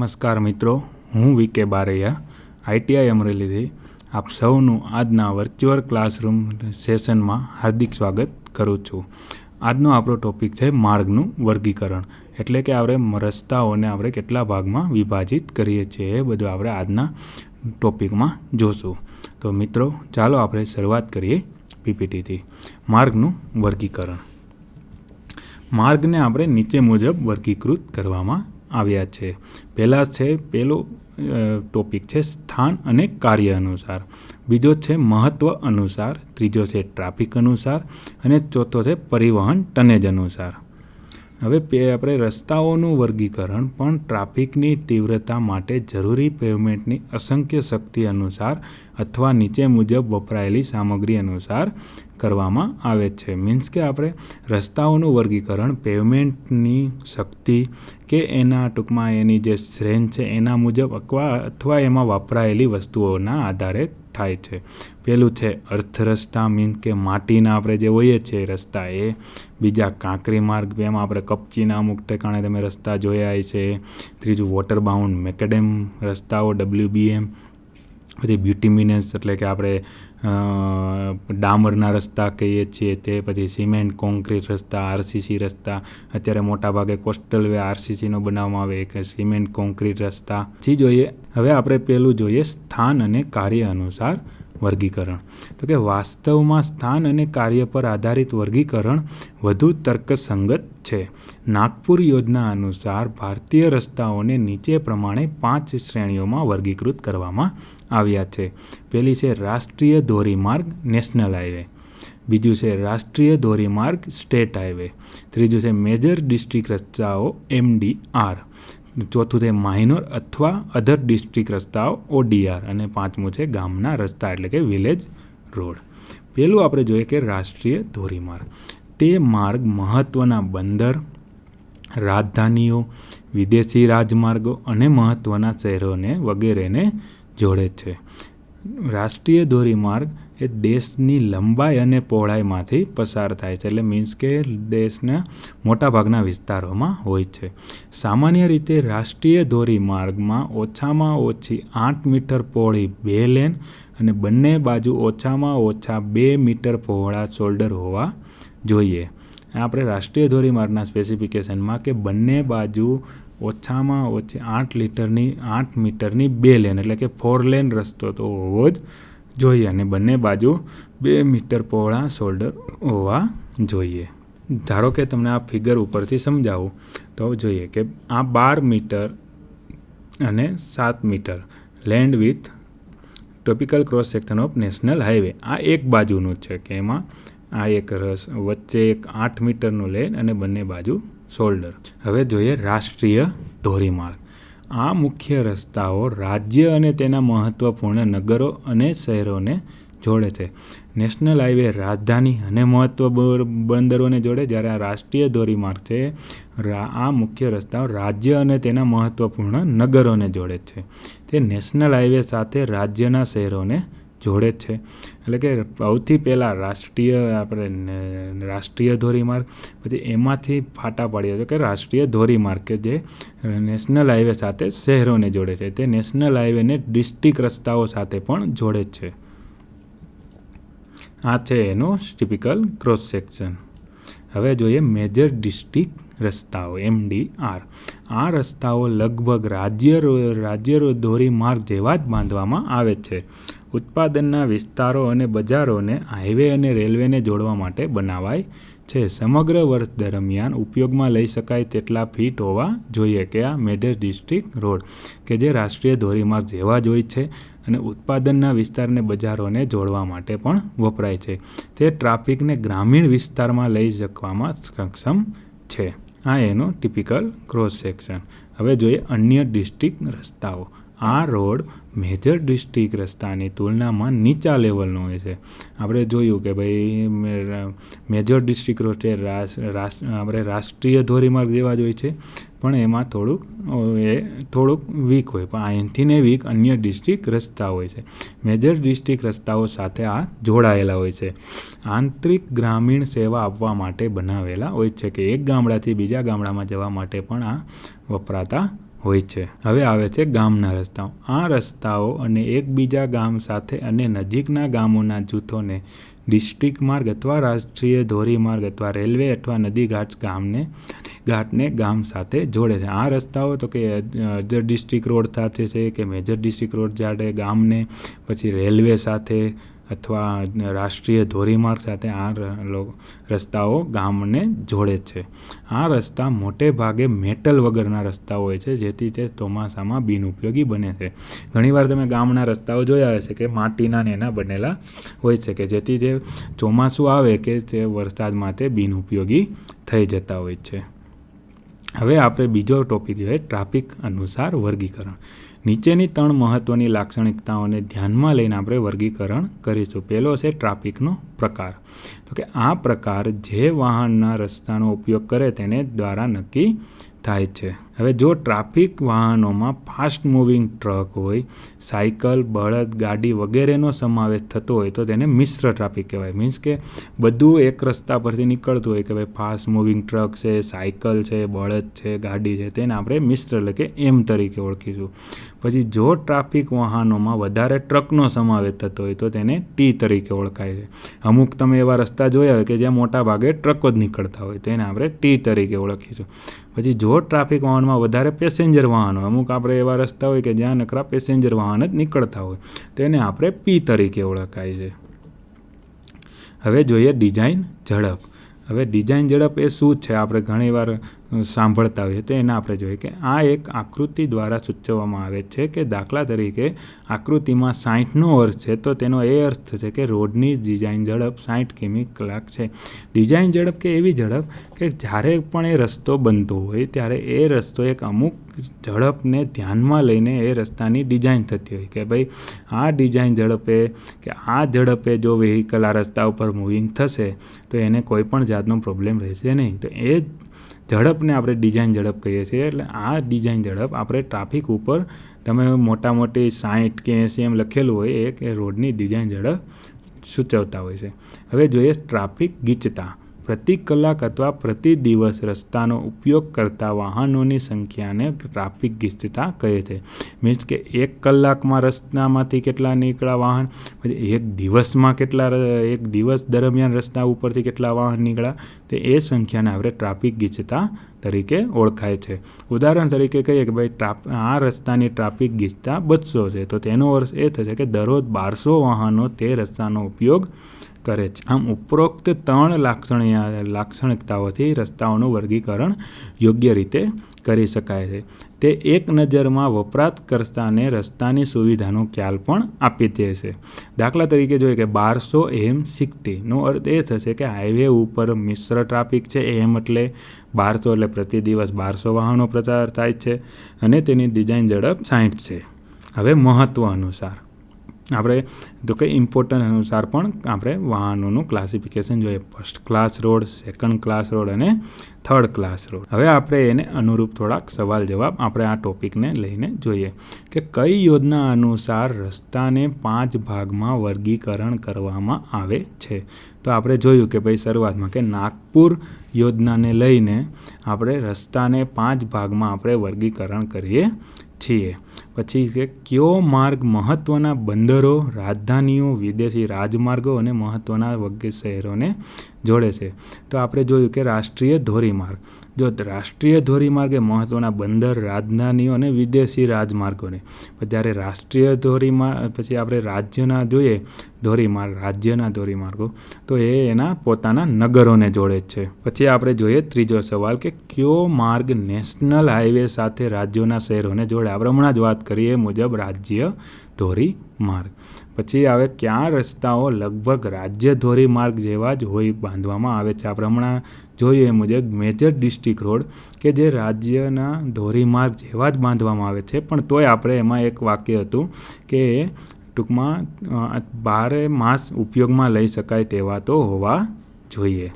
નમસ્કાર મિત્રો, હું વી કે બારૈયા આઈટીઆઈ અમરેલીથી આપ સૌનું આજના વર્ચ્યુઅલ ક્લાસરૂમ સેશનમાં હાર્દિક સ્વાગત કરું છું. આજનો આપણો ટોપિક છે માર્ગનું વર્ગીકરણ. એટલે કે આપણે રસ્તાઓને આપણે કેટલા ભાગમાં વિભાજિત કરીએ છીએ એ બધું આપણે આજના ટોપિકમાં જોશું. તો મિત્રો, ચાલો આપણે શરૂઆત કરીએ પીપીટીથી માર્ગનું વર્ગીકરણ. માર્ગને આપણે નીચે મુજબ વર્ગીકૃત કરવામાં આવ્યા છે. પહેલાં છે પેલો ટોપિક છે સ્થાન અને કાર્ય અનુસાર. બીજો છે મહત્ત્વ અનુસાર. ત્રીજો છે ટ્રાફિક અનુસાર. અને ચોથો છે પરિવહન ટનેજ અનુસાર. હવે આપણે રસ્તાઓનું વર્ગીકરણ પણ ટ્રાફિકની તીવ્રતા માટે જરૂરી પેવમેન્ટની અસંખ્ય શક્તિ અનુસાર અથવા નીચે મુજબ વપરાયેલી સામગ્રી અનુસાર કરવામાં આવે છે. મીન્સ કે આપણે રસ્તાઓનું વર્ગીકરણ પેવમેન્ટની શક્તિ કે એના ટૂંકમાં એની જે શ્રેન છે એના મુજબ અથવા અથવા એમાં વપરાયેલી વસ્તુઓના આધારે થાય છે. પેલું છે અર્થ રસ્તા મીન કે માટીના આપણે જે હોઈએ છીએ રસ્તા એ. બીજા કાંકરી માર્ગ એમાં આપણે કપચીના અમુક ઠેકાણે તમે રસ્તા જોયા છે ત્રીજું વોટર બાઉન્ડ મેકેડેમ રસ્તાઓ ડબલ્યુબીએમ પછી બ્યુટીમિનસ એટલે કે આપણે ડામરના રસ્તા કહીએ છીએ તે, પછી સિમેન્ટ કોન્ક્રીટ રસ્તા આરસીસી રસ્તા, અત્યારે મોટાભાગે કોસ્ટલ વે આરસીસીનો બનાવવામાં આવે કે સિમેન્ટ કોન્ક્રીટ રસ્તા. પછી જોઈએ, હવે આપણે પહેલું જોઈએ સ્થાન અને કાર્ય અનુસાર વર્ગીકરણ. તો કે વાસ્તવમાં સ્થાન અને કાર્ય પર આધારિત વર્ગીકરણ વધુ તર્કસંગત છે. નાગપુર યોજના અનુસાર ભારતીય રસ્તાઓને નીચે પ્રમાણે પાંચ શ્રેણીઓમાં વર્ગીકૃત કરવામાં આવ્યા છે. પહેલી છે રાષ્ટ્રીય ધોરીમાર્ગ, નેશનલ હાઈવે. બીજું છે રાષ્ટ્રીય ધોરીમાર્ગ, સ્ટેટ હાઈવે. ત્રીજું છે મેજર ડિસ્ટ્રિક્ટ રસ્તાઓ, એમડીઆર. ચોથું છે માઇનોર અથવા અધર ડિસ્ટ્રિક્ટ રસ્તાઓ, ઓડીઆર. અને પાંચમું છે ગામના રસ્તા એટલે કે વિલેજ રોડ. પહેલું આપણે જોઈએ કે રાષ્ટ્રીય ધોરીમાર્ગ. તે માર્ગ મહત્ત્વના બંદર, રાજધાનીઓ, વિદેશી રાજમાર્ગો અને મહત્ત્વના શહેરોને વગેરેને જોડે છે. રાષ્ટ્રીય ધોરીમાર્ગ એ દેશની લંબાઈ અને પહોળાઈમાંથી પસાર થાય છે, એટલે મીન્સ કે દેશના મોટાભાગના વિસ્તારોમાં હોય છે. સામાન્ય રીતે રાષ્ટ્રીય ધોરીમાર્ગમાં ઓછામાં ઓછી આઠ મીટર પહોળી બે લેન અને બંને બાજુ ઓછામાં ઓછા બે મીટર પહોળા શોલ્ડર હોવા જોઈએ. આપણે રાષ્ટ્રીય ધોરીમાર્ગના સ્પેસિફિકેશનમાં કે બંને બાજુ ઓછામાં ઓછી આઠ લીટરની, આઠ મીટરની બે લેન એટલે કે ફોર લેન રસ્તો તો હોવો જ જોઈએ અને બંને બાજુ બે મીટર પહોળા શોલ્ડર હોવા જોઈએ. ધારો કે તમને આ ફિગર ઉપરથી સમજાવું, તો જોઈએ કે આ બાર મીટર અને સાત metre land with topical cross section of national highway આ એક બાજુનું છે, કે એમાં આ એક રસ વચ્ચે એક આઠ મીટરનો લેન અને બંને બાજુ શોલ્ડર. હવે જોઈએ રાષ્ટ્રીય ધોરીમાર્ગ. આ મુખ્ય રસ્તાઓ રાજ્ય અને તેના મહત્ત્વપૂર્ણ નગરો અને શહેરોને જોડે છે. નેશનલ હાઈવે રાજધાની અને મહત્ત્વ બંદરોને જોડે જ્યારે આ રાષ્ટ્રીય ધોરીમાર્ગ છે આ મુખ્ય રસ્તાઓ રાજ્ય અને તેના મહત્ત્વપૂર્ણ નગરોને જોડે છે. તે નેશનલ હાઈવે સાથે રાજ્યના શહેરોને જોડે છે. એટલે કે સૌથી પહેલાં રાષ્ટ્રીય આપણે રાષ્ટ્રીય ધોરીમાર્ગ, પછી એમાંથી ફાટા પાડીએ છે કે રાષ્ટ્રીય ધોરીમાર્ગ કે જે નેશનલ હાઈવે સાથે શહેરોને જોડે છે. તે નેશનલ હાઈવેને ડિસ્ટ્રિક્ટ રસ્તાઓ સાથે પણ જોડે છે. આ છે એનો ટિપિકલ ક્રોસ સેક્શન. હવે જોઈએ મેજર ડિસ્ટ્રિક્ટ રસ્તાઓ એમડીઆર આ રસ્તાઓ લગભગ રાજ્ય રાજ્ય ધોરીમાર્ગ જેવા જ બાંધવામાં આવે છે. ઉત્પાદનના વિસ્તારો અને બજારોને હાઈવે અને રેલવેને જોડવા માટે બનાવાય છે. સમગ્ર વર્ષ દરમિયાન ઉપયોગમાં લઈ શકાય તેટલા ફીટ હોવા જોઈએ કે આ મેજર ડિસ્ટ્રિક્ટ રોડ કે જે રાષ્ટ્રીય ધોરીમાર્ગ જેવા જ હોય છે અને ઉત્પાદનના વિસ્તારને બજારોને જોડવા માટે પણ વપરાય છે. તે ટ્રાફિકને ગ્રામીણ વિસ્તારમાં લઈ શકવામાં સક્ષમ છે. આ એનો ટિપિકલ ક્રોસ સેક્શન. હવે જોઈએ અન્ય ડિસ્ટ્રિક્ટ રસ્તાઓ. આ રોડ મેજર ડિસ્ટ્રિક્ટ રસ્તાની તુલનામાં નીચા લેવલનો હોય છે. આપણે જોયું કે ભાઈ મેજર ડિસ્ટ્રિક્ટ રોડ છે આપણે રાષ્ટ્રીય ધોરીમાર્ગ જેવા જ હોય છે, પણ એમાં થોડુંક એ થોડુંક વીક હોય. પણ અહીંથી ને વીક અન્ય ડિસ્ટ્રિક્ટ રસ્તા હોય છે. મેજર ડિસ્ટ્રિક્ટ રસ્તાઓ સાથે આ જોડાયેલા હોય છે. આંતરિક ગ્રામીણ સેવા આપવા માટે બનાવેલા હોય છે કે એક ગામડાથી બીજા ગામડામાં જવા માટે પણ આ વપરાતા હોય છે. હવે આવે છે ગામના રસ્તાઓ. આ રસ્તાઓ અને એકબીજા ગામ સાથે અને નજીકના ગામોના જૂથોને ડિસ્ટ્રિક્ટ માર્ગ અથવા રાષ્ટ્રીય ધોરીમાર્ગ અથવા રેલવે અથવા નદી ઘાટ ગામને, ઘાટને ગામ સાથે જોડે છે. આ રસ્તાઓ તો કે અજર ડિસ્ટ્રિક્ટ રોડ સાથે છે કે મેજર ડિસ્ટ્રિક્ટ રોડ જાડે ગામને, પછી રેલવે સાથે અથવા રાષ્ટ્રીય ધોરીમાર્ગ સાથે આ રસ્તાઓ ગામને જોડે છે. આ રસ્તા મોટે ભાગે મેટલ વગરના રસ્તાઓ હોય છે, જેથી તે ચોમાસામાં બિનઉપયોગી બને છે. ઘણીવાર તમે ગામના રસ્તાઓ જોયા હશે કે માટીના ને એના બનેલા હોય છે કે જેથી જે ચોમાસું આવે કે તે વરસાદમાં તે બિનઉપયોગી થઈ જતા હોય છે. હવે આપણે બીજો ટોપિક જોઈએ, ટ્રાફિક અનુસાર વર્ગીકરણ. નીચેની ત્રણ મહત્ત્વની લાક્ષણિકતાઓને ધ્યાનમાં લઈને આપણે વર્ગીકરણ કરીશું. પહેલો છે ટ્રાફિકનો પ્રકાર. તો કે આ પ્રકાર જે વાહનના રસ્તાનો ઉપયોગ કરે તેને દ્વારા નક્કી થાય છે. હવે જો ટ્રાફિક વાહનોમાં ફાસ્ટ મૂવિંગ ટ્રક હોય, સાયકલ, બળદ, ગાડી વગેરેનો સમાવેશ થતો હોય, તો તેને મિશ્ર ટ્રાફિક કહેવાય. મીન્સ કે બધું એક રસ્તા પરથી નીકળતું હોય કે ભાઈ ફાસ્ટ મૂવિંગ ટ્રક છે, સાયકલ છે, બળદ છે, ગાડી છે, તેને આપણે મિશ્ર એટલે કે એમ તરીકે ઓળખીશું. પછી જો ટ્રાફિક વાહનોમાં વધારે ટ્રકનો સમાવેશ થતો હોય, તો તેને ટી તરીકે ઓળખાય છે. અમુક તમે એવા રસ્તા જોયા હોય કે જ્યાં મોટા ભાગે ટ્રકો જ નીકળતા હોય, તો એને આપણે ટી તરીકે ઓળખીશું. પછી જો ટ્રાફિક વાહનમાં વધારે પેસેન્જર વાહનો. અમુક આપણે એવા રસ્તા હોય કે જ્યાં નકરા પેસેન્જર વાહન જ નીકળતા હોય. તો એને આપણે પી તરીકે ઓળખાય છે. હવે જોઈએ ડિઝાઇન ઝડપ. હવે ડિઝાઇન ઝડપ એ શું છે? આપણે ઘણીવાર સાંભળતા હોઈએ તો એના આપણે જોઈએ કે આ એક આકૃતિ દ્વારા સૂચવવામાં આવે છે કે દાખલા તરીકે આકૃતિમાં સાઠનો અર્થ છે તો તેનો એ અર્થ છે કે રોડની ડિઝાઇન ઝડપ સાઠ કિમી કલાક છે. ડિઝાઇન ઝડપ કે એવી ઝડપ કે જ્યારે પણ એ રસ્તો બનતો હોય ત્યારે એ રસ્તો એક અમુક ઝડપને ધ્યાનમાં લઈને એ રસ્તાની ડિઝાઇન થતી હોય કે ભાઈ આ ડિઝાઇન ઝડપે કે આ ઝડપે જો વ્હીકલ આ રસ્તા ઉપર મૂવિંગ થશે તો એને કોઈ પણ જાતનો પ્રોબ્લેમ રહેશે નહીં. તો એ ઝડપને આપણે ડિઝાઇન ઝડપ કહીએ છીએ. એટલે આ ડિઝાઇન ઝડપ આપણે ટ્રાફિક ઉપર તમે મોટા મોટી સાઠ કે એંસી એમ લખેલું હોય એ કે રોડની ડિઝાઇન ઝડપ સૂચવતા હોય છે. હવે જોઈએ ટ્રાફિક ગીચતા. પ્રતિ કલાક અથવા પ્રતિ દિવસ રસ્તાનો ઉપયોગ કરતા વાહનોની સંખ્યાને ટ્રાફિક ગીચતા કહે છે. મીન્સ કે એક કલાકમાં રસ્તામાંથી કેટલા નીકળ્યા વાહન, પછી એક દિવસમાં કેટલા એક દિવસ દરમિયાન રસ્તા ઉપરથી કેટલા વાહન નીકળ્યા, તો એ સંખ્યાને આપણે ટ્રાફિક ગીચતા તરીકે ઓળખાય છે. ઉદાહરણ તરીકે કહીએ કે ભાઈ ટ્રાફ, આ રસ્તાની ટ્રાફિક ગીચતા બસો છે, તો તેનો અર્થ એ થશે કે દરરોજ બારસો વાહનો તે રસ્તાનો ઉપયોગ કરે છે. આમ ઉપરોક્ત ત્રણ લાક્ષણિયા, લાક્ષણિકતાઓથી રસ્તાઓનું વર્ગીકરણ યોગ્ય રીતે કરી શકાય છે. તે એક નજરમાં વપરાતકર્તાને રસ્તાની સુવિધાનો ખ્યાલ પણ આપી દે છે. દાખલા તરીકે જોઈએ કે બારસો એમ સિક્ટીનો અર્થ એ થશે કે હાઈવે ઉપર મિશ્ર ટ્રાફિક છે એમ એટલે બારસો એટલે પ્રતિ દિવસ બારસો વાહનો પ્રચાર થાય છે અને તેની ડિઝાઇન ઝડપ સાઠ છે. હવે મહત્ત્વ અનુસાર. આપણે તો કે ઇમ્પોર્ટન્ટ અનુસાર પણ આપણે વાહનોનું ક્લાસિફિકેશન જોઈએ. First class road second class road અને થર્ડ ક્લાસ રોડ હવે આપણે એને અનુરૂપ થોડાક સવાલ જવાબ આપણે આ ટોપિકને લઈને જોઈએ કે કઈ યોજના અનુસાર રસ્તાને પાંચ ભાગમાં વર્ગીકરણ કરવામાં આવે છે? તો આપણે જોયું કે ભાઈ શરૂઆતમાં કે નાગપુર યોજનાને લઈને આપણે રસ્તાને પાંચ ભાગમાં આપણે વર્ગીકરણ કરીએ છીએ. પછી કે કયો માર્ગ મહત્ત્વના બંદરો રાજધાનીઓ વિદેશી રાજમાર્ગો અને મહત્ત્વના વગેરે શહેરોને જોડે છે. તો આપણે જોયું કે રાષ્ટ્રીય ધોરીમાર્ગ. જો રાષ્ટ્રીય ધોરીમાર્ગ એ મહત્ત્વના બંદર રાજધાનીઓ અને વિદેશી રાજમાર્ગોને. જ્યારે રાષ્ટ્રીય ધોરીમાર્ગ, પછી આપણે રાજ્યના જોઈએ, ધોરીમાર્ગ, રાજ્યના ધોરીમાર્ગો, તો એ એના પોતાના નગરોને જોડે છે. પછી આપણે જોઈએ ત્રીજો સવાલ કે કયો માર્ગ નેશનલ હાઈવે સાથે રાજ્યોના શહેરોને જોડે? આપણે હમણાં જ વાત કરીએ મુજબ રાજ્ય ધોરીમાર્ગ પછી આવે ક્યાં રસ્તાઓ લગભગ રાજ્ય ધોરીમાર્ગ જેવા જ હોય બાંધવામાં આવે છે? આપણે હમણાં જોઈએ એ મુજબ મેજર ડિસ્ટ્રિક્ટ રોડ કે જે રાજ્યના ધોરીમાર્ગ જેવા જ બાંધવામાં આવે છે. પણ તોય આપણે એમાં એક વાક્ય હતું કે ટૂંકમાં બારે માસ ઉપયોગમાં લઈ શકાય તેવા તો હોવા જોઈએ.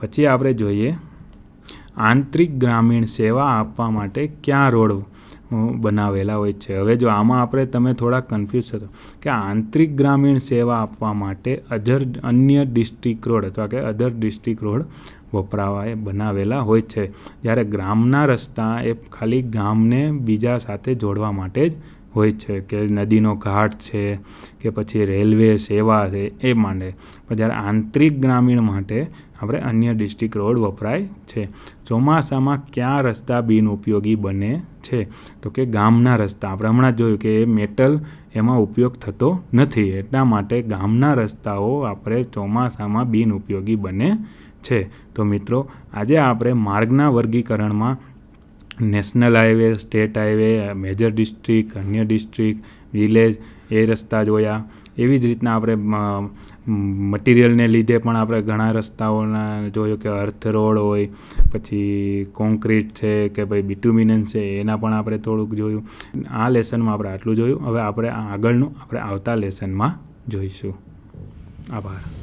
પછી આપણે જોઈએ આંતરિક ગ્રામીણ સેવા આપવા માટે ક્યાં રોડ બનાવેલા હોય છે. હવે જો આમાં આપણે તમે થોડા કન્ફ્યુઝ થતો કે આંતરિક ગ્રામીણ સેવા આપવા માટે અજર અન્ય ડિસ્ટ્રિક્ટ રોડ અથવા કે અધર ડિસ્ટ્રિક્ટ રોડ વપરાવા એ બનાવેલા હોય છે. જ્યારે ગ્રામના રસ્તા એ ખાલી ગામને બીજા સાથે જોડવા માટે જ હોય છે કે નદીનો ઘાટ છે કે પછી રેલવે સેવા છે એ માંડે. પણ જ્યારે આંતરિક ગ્રામીણ માટે આપણે અન્ય ડિસ્ટ્રિક્ટ રોડ વપરાય છે. ચોમાસામાં કયા રસ્તા બિનઉપયોગી બને છે? તો કે ગામના રસ્તા. આપણે હમણાં જોયું કે મેટલ એમાં ઉપયોગ થતો નથી. એટલા માટે ગામના રસ્તાઓ આપણે ચોમાસામાં બિનઉપયોગી બને છે. તો મિત્રો, આજે આપણે માર્ગના વર્ગીકરણમાં national highway, state highway, major district, અન્ય ડિસ્ટ્રિક્ટ, વિલેજ, એ રસ્તા જોયા એવી જ રીતના આપણે મટિરિયલને લીધે પણ આપણે ઘણા રસ્તાઓના જોયું કે અર્થ રોડ હોય, પછી કોન્ક્રીટ છે કે ભાઈ બિટુમિનન છે, એના પણ આપણે થોડુંક જોયું. આ લેસનમાં આપણે આટલું જોયું. હવે આપણે આગળનું, આપણે આવતા લેસનમાં જોઈશું. આભાર.